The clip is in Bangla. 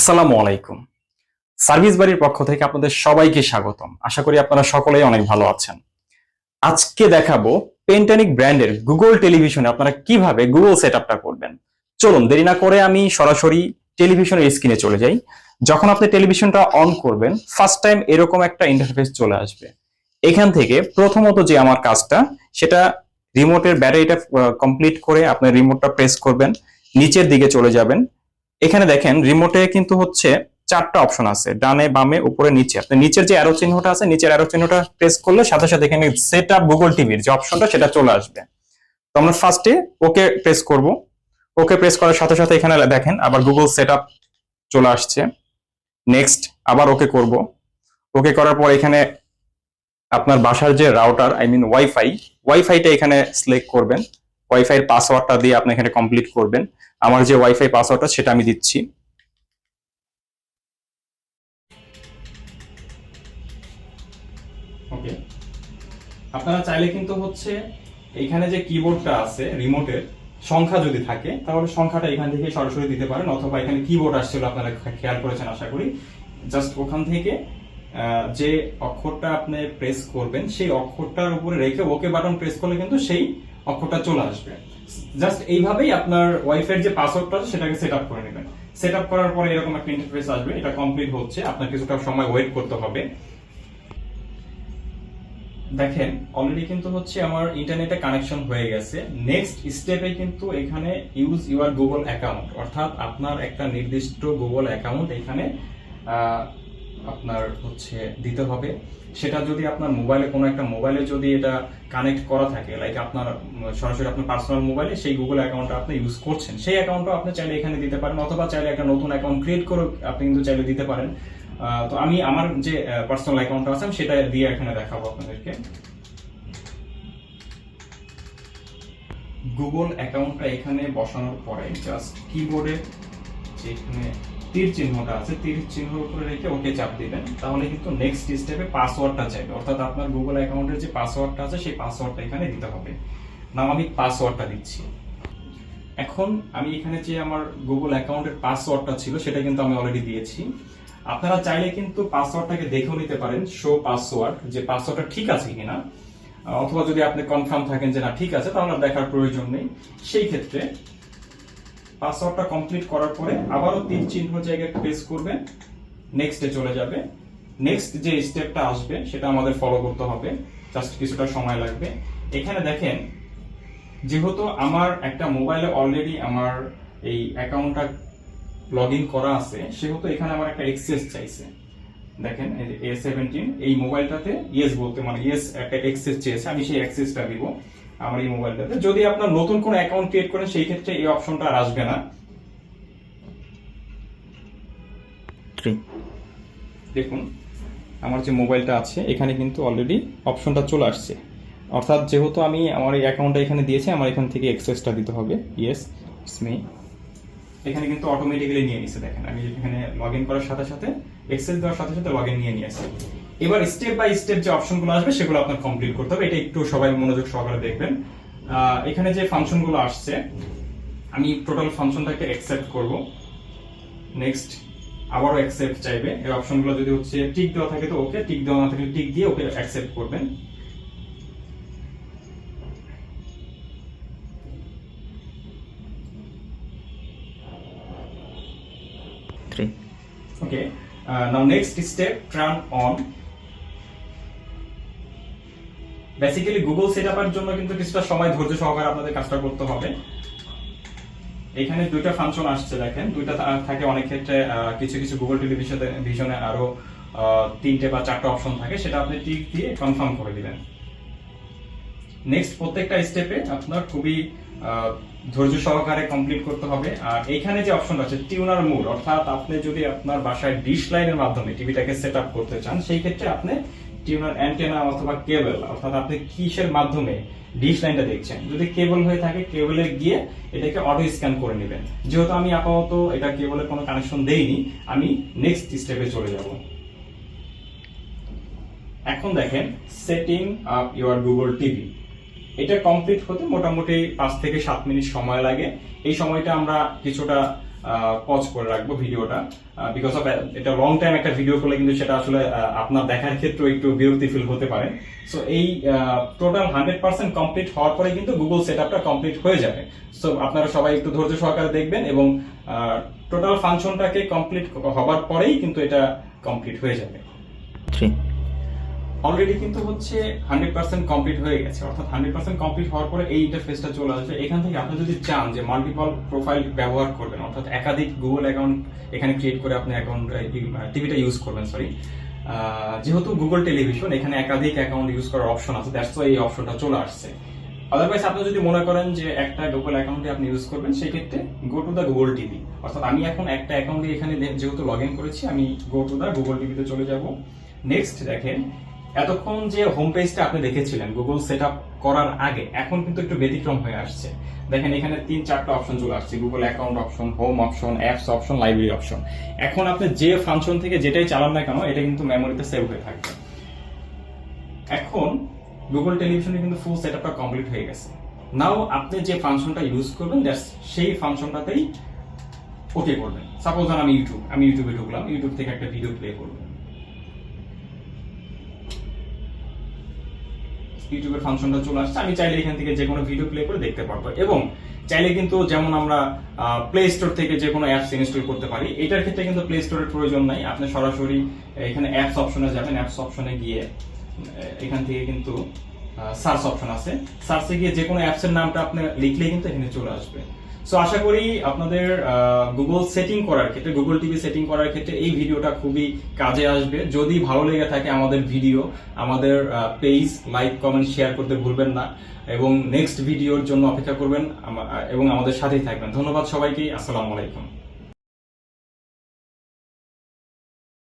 আসসালামু আলাইকুম। সার্ভিস বাড়ির পক্ষ থেকে আপনাদের সবাইকে স্বাগতম। আশা করি আপনারা সকলেই অনেক ভালো আছেন। আজকে দেখাবো পেন্টানিক ব্র্যান্ডের গুগল টেলিভিশনে আপনারা কীভাবে গুগল সেট করবেন। চলুন, দেরি না করে আমি সরাসরি টেলিভিশনের স্ক্রিনে চলে যাই। যখন আপনি টেলিভিশনটা অন করবেন ফার্স্ট টাইম এরকম একটা ইন্টারফেস চলে আসবে। এখান থেকে প্রথমত যে আমার কাজটা, সেটা রিমোটের ব্যাটারিটা কমপ্লিট করে আপনি রিমোটটা প্রেস করবেন, নিচের দিকে চলে যাবেন। এখানে দেখেন রিমোটে কিন্তু হচ্ছে চারটা অপশন আছে, ডানে, বামে, উপরে, নিচে। আপনি নিচের যে অ্যারো চিহ্নটা আছে, নিচের অ্যারো চিহ্নটা প্রেস করলে সাথে সাথে এখানে সেট আপ গুগল টিভির যে অপশনটা সেটা চলে আসবে। তো আমরা ফার্স্টে ওকে প্রেস করব। ওকে প্রেস করার সাথে সাথে এখানে দেখেন, আবার গুগল সেট আপ চলে আসছে। নেক্সট আবার ওকে করব। ওকে করার পর এখানে আপনার বাসার যে রাউটার আই মিন ওয়াইফাই ওয়াইফাইটা এখানে সিলেক্ট করবেন। ওয়াইফাই পাসওয়ার্ডটা দিয়ে আপনি এখানে কমপ্লিট করবেন। আমার যে ওয়াইফাই পাসওয়ার্ডটা সেটা আমি দিচ্ছি। ওকে আপনারা চাইলে কিন্তু হচ্ছে এখানে যে কিবোর্ডটা আছে রিমোটের সংখ্যা যদি থাকে, তাহলে সংখ্যাটা এখান থেকে সরাসরি দিতে পারেন, অথবা এখানে কিবোর্ড আসছিল, আপনারা খেয়াল করেছেন, আশা করি। জাস্ট ওখান থেকে যে অক্ষরটা আপনি প্রেস করবেন, সেই অক্ষরটার উপরে রেখে ওকে বাটন প্রেস করলে কিন্তু সেই অক্ষরটা চলে আসবে। জাস্ট এইভাবেই আপনার ওয়াইফাই যে পাসওয়ার্ডটা সেটাকে সেট আপ করে নেবেন। সেট আপ করার পরে এরকম একটা ইন্টারফেস আসবে, এটা কমপ্লিট হচ্ছে। আপনার কিছুটা সময় ওয়েট করতে হবে। দেখেন অলরেডি কিন্তু হচ্ছে আমার ইন্টারনেটে কানেকশন হয়ে গেছে। নেক্সট স্টেপে কিন্তু এখানে ইউজ ইউর গুগল অ্যাকাউন্ট অর্থাৎ আপনার একটা নির্দিষ্ট গুগল অ্যাকাউন্ট এখানে আপনার হচ্ছে দিতে হবে। সেটা যদি আপনার মোবাইলে কোনো একটা মোবাইলে যদি এটা কানেক্ট করা থাকে লাইক আপনার, সরাসরি আপনার পার্সোনাল মোবাইলে সেই গুগল অ্যাকাউন্টটা আপনি ইউজ করছেন। সেই অ্যাকাউন্টও আপনি চাইলে এখানে দিতে পারেন, অথবা চাইলে একটা নতুন অ্যাকাউন্ট ক্রিয়েট করে আপনি কিন্তু চাইলে দিতে পারেন। তো আমি আমার যে পার্সোনাল অ্যাকাউন্টটা আছে সেটা দিয়ে এখানে দেখাবো আপনাদেরকে। গুগল অ্যাকাউন্টটা এখানে বসানোর পরে জাস্ট কিবোর্ডে যেখানে তীর চিহ্নটা আছে, তীর চিহ্নের উপরে রেখে ওকে চাপ দিবেন। তাহলে কিন্তু নেক্সট স্টেপে পাসওয়ার্ডটা চাইবে। অর্থাৎ আপনার গুগল অ্যাকাউন্টের যে পাসওয়ার্ডটা আছে, সেই পাসওয়ার্ডটা এখানে দিতে হবে। নাও আমি পাসওয়ার্ডটা দিচ্ছি। এখন আমি এখানে যে আমার গুগল অ্যাকাউন্টের পাসওয়ার্ডটা ছিল, সেটা কিন্তু আমি অলরেডি দিয়েছি। আপনারা চাইলে কিন্তু পাসওয়ার্ডটাকে দেখেও নিতে পারেন শো পাসওয়ার্ড যে পাসওয়ার্ডটা ঠিক আছে কিনা। অথবা যদি আপনি কনফার্ম থাকেন যে না ঠিক আছে, তাহলে দেখার প্রয়োজন নেই। সেই ক্ষেত্রে পাসওয়ার্ডটা কমপ্লিট করার পরে আবারও তিন চিহ্ন জায়গায় প্রেস করবেন নেক্সটে চলে যাবে। নেক্সট যে স্টেপটা আসবে, সেটা আমাদের ফলো করতে হবে। জাস্ট কিছুটা সময় লাগবে। এখানে দেখেন, যেহেতু আমার একটা মোবাইলে অলরেডি আমার এই অ্যাকাউন্টটা লগ ইন করা আছে, সেহেতু এখানে আমার একটা এক্সেস চাইছে। দেখেন এ সেভেন্টিন এই মোবাইলটাতে ইয়েস বলতে মানে ইয়েস একটা এক্সেস চেয়েছে, আমি সেই অ্যাক্সেসটা দিব। আমার এই মোবাইলটাতে যদি আপনার নতুন কোনো অ্যাকাউন্ট ক্রিয়েট করেন সেই ক্ষেত্রে এই অপশনটা আর আসবে না। দেখুন আমার যে মোবাইলটা আছে এখানে কিন্তু অলরেডি অপশনটা চলে আসছে। অর্থাৎ যেহেতু আমি আমার এই অ্যাকাউন্টটা এখানে দিয়েছি আমার এখান থেকে এক্সেসটা দিতে হবে। ইয়েস মি এখানে কিন্তু অটোমেটিক্যালি নিয়ে নিছে দেখেন। আমি এখানে লগ ইন করার সাথে সাথে এক্সেস দেওয়ার সাথে সাথে লগ ইন নিয়ে নিয়েছে এবার স্টেপ বাই স্টেপ যে অপশনগুলো আসবে সেগুলো আপনার কমপ্লিট করতে হবে। এটা একটু সবাই মনোযোগ সহকারে দেখবেন। এখানে যে ফাংশনগুলো আসছে আমি টোটাল ফাংশনটাকে অ্যাকসেপ্ট করব। নেক্সট আবারও অ্যাকসেপ্ট চাইবে। এই অপশনগুলো যদি হচ্ছে টিক দেওয়া থাকে তো ওকে টিক দেওয়া না থাকলে টিক দিয়ে ওকে অ্যাকসেপ্ট করবেন। Three, Okay. Uh, now next step, basically Google set আপের জন্য কিন্তু কিছুটা সময় ধৈর্য সহকারে আপনাদের কাজটা করতে হবে। এখানে দুইটা ফাংশন আসছে, দেখেন। দুইটা থাকে অনেক ক্ষেত্রে কিছু কিছু গুগল টেলিভিশনে ভিশনে আরও তিনটে বা চারটা অপশন থাকে, সেটা আপনি টিক দিয়ে কনফার্ম করে দিবেন। নেক্সট প্রত্যেকটা স্টেপে আপনার খুবই ধৈর্য সহকারে কমপ্লিট করতে হবে। আর এইখানে যে অপশন আছে টিউনার মোড অর্থাৎ আপনি যদি আপনার বাসায় ডিশ লাইনের মাধ্যমে টিভিটাকে সেট আপ করতে চান, সেই ক্ষেত্রে আপনি টিউনার অ্যান্টেনা অথবা কেবল, অর্থাৎ আপনি কিসের মাধ্যমে ডিশ লাইনটা দেখছেন? যদি কেবল হয়ে থাকে, কেবলে গিয়ে এটাকে অটো স্ক্যান করে নেবেন। যেহেতু আমি আপাতত এটা কেবলের কোনো কানেকশন দেইনি, আমি নেক্সট স্টেপে চলে যাব। এখন দেখেন setting up your Google TV এটা কমপ্লিট হতে মোটামুটি পাঁচ থেকে সাত মিনিট সময় লাগে। এই সময়টা আমরা কিছুটা পজ করে রাখব ভিডিওটা। বিকজ অফ এটা লং টাইম একটা ভিডিও করলে কিন্তু সেটা আসলে আপনার দেখার ক্ষেত্রে একটু বিরক্তি ফিল হতে পারে। সো এই টোটাল হান্ড্রেড পার্সেন্ট কমপ্লিট হওয়ার পরে কিন্তু গুগল সেট আপটা কমপ্লিট হয়ে যাবে। সো আপনারা সবাই একটু ধৈর্য সহকারে দেখবেন এবং টোটাল ফাংশনটাকে কমপ্লিট হবার পরেই কিন্তু এটা কমপ্লিট হয়ে যাবে। অলরেডি কিন্তু হচ্ছে হান্ড্রেড পার্সেন্ট কমপ্লিট হয়ে গেছে। অর্থাৎ হান্ড্রেড পার্সেন্ট কমপ্লিট হওয়ার পরে এই ইন্টারফেসটা চলে আসবে। এখান থেকে আপনি যদি চান যে মাল্টিপল প্রোফাইল ব্যবহার করবেন, অর্থাৎ একাধিক গুগল অ্যাকাউন্ট এখানে ক্রিয়েট করে আপনি অ্যাকাউন্ট টিভিটা ইউজ করবেন সরি যেহেতু গুগল টেলিভিশন এখানে একাধিক অ্যাকাউন্ট ইউজ করার অপশন আছে দ্যাটস এই অপশনটা চলে আসছে। আদারওয়াইজ আপনি যদি মনে করেন যে একটা গুগল অ্যাকাউন্টে আপনি ইউজ করবেন সেই ক্ষেত্রে go to the Google TV অর্থাৎ আমি এখন একটা অ্যাকাউন্টে এখানে যেহেতু লগ ইন করেছি, আমি গো টু দ্য গুগল টিভিতে চলে যাব। নেক্সট দেখেন এতক্ষণ যে হোম পেজটা আপনি দেখেছিলেন গুগল সেট করার আগে, এখন কিন্তু একটু ব্যতিক্রম হয়ে আসছে। দেখেন, এখানে তিন, চারটা অপশন চলে আসছে। Google account option home option apps option library option এখন আপনি যে ফাংশন থেকে যেটাই চালান না কেন, এটা কিন্তু মেমোরিতে সেভ হয়ে থাকবে। এখন গুগল টেলিভিশনে কিন্তু ফুল সেটআপটা কমপ্লিট হয়ে গেছে। নাও আপনি যে ফাংশনটা ইউজ করবেন জাস্ট সেই ফাংশনটাতেই ওকে করবেন। সাপোজ আমি ইউটিউব আমি ইউটিউবে ঢুকলাম ইউটিউব থেকে একটা ভিডিও প্লে করব। ইউটিউবের ফাংশনটা চলে আসছে, আমি চাইলে এখান থেকে যে কোনো ভিডিও প্লে করে দেখতে পারব। এবং চাইলে কিন্তু যেমন আমরা প্লে স্টোর থেকে যে কোনো অ্যাপস ইনস্টল করতে পারি, এটার ক্ষেত্রে কিন্তু প্লে স্টোরের প্রয়োজন নাই। আপনি সরাসরি এখানে অ্যাপস অপশনে যাবেন অ্যাপস অপশনে গিয়ে এখান থেকে কিন্তু সার্চ অপশন আছে। সার্চে গিয়ে যে কোনো অ্যাপসের নামটা আপনি লিখলেই কিন্তু এখানে চলে আসবে। সো আশা করি আপনাদের গুগল সেটিং করার ক্ষেত্রে গুগল টিভি সেটিং করার ক্ষেত্রে এই ভিডিওটা খুবই কাজে আসবে। যদি ভালো লেগে থাকে আমাদের ভিডিও আমাদের পেজ লাইক কমেন্ট শেয়ার করতে ভুলবেন না। এবং নেক্সট ভিডিওর জন্য অপেক্ষা করবেন এবং আমাদের সাথেই থাকবেন। ধন্যবাদ সবাইকে, আসসালামু আলাইকুম।